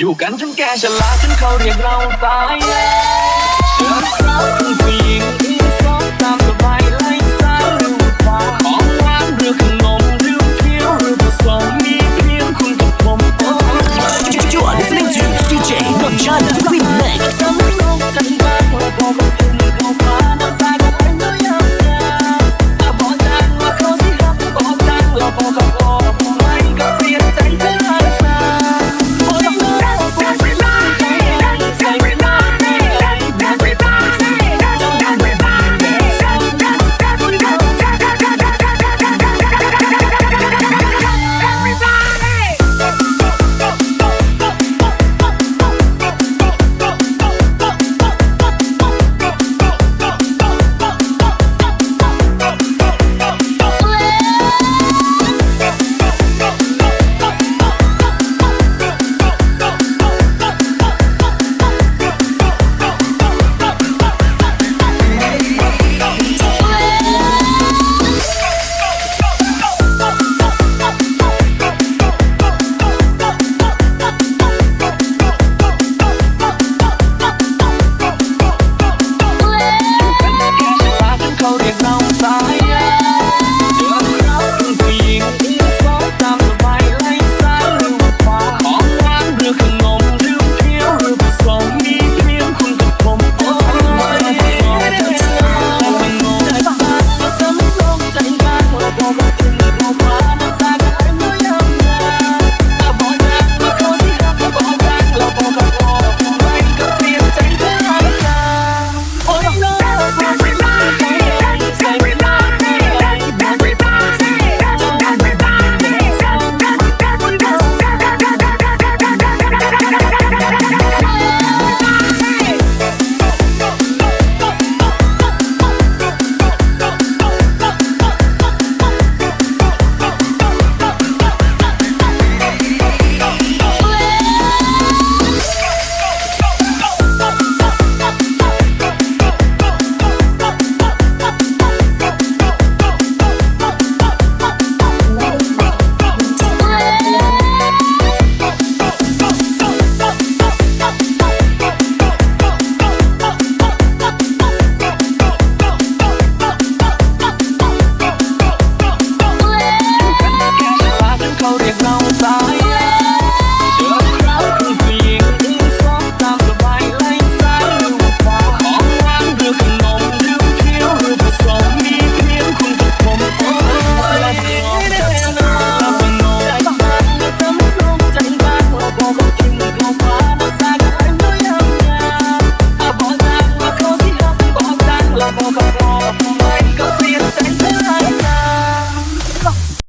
อยู่กันทั้งแกฉลาดฉันเขาเรียกเราตายแล้วฉันรักทั้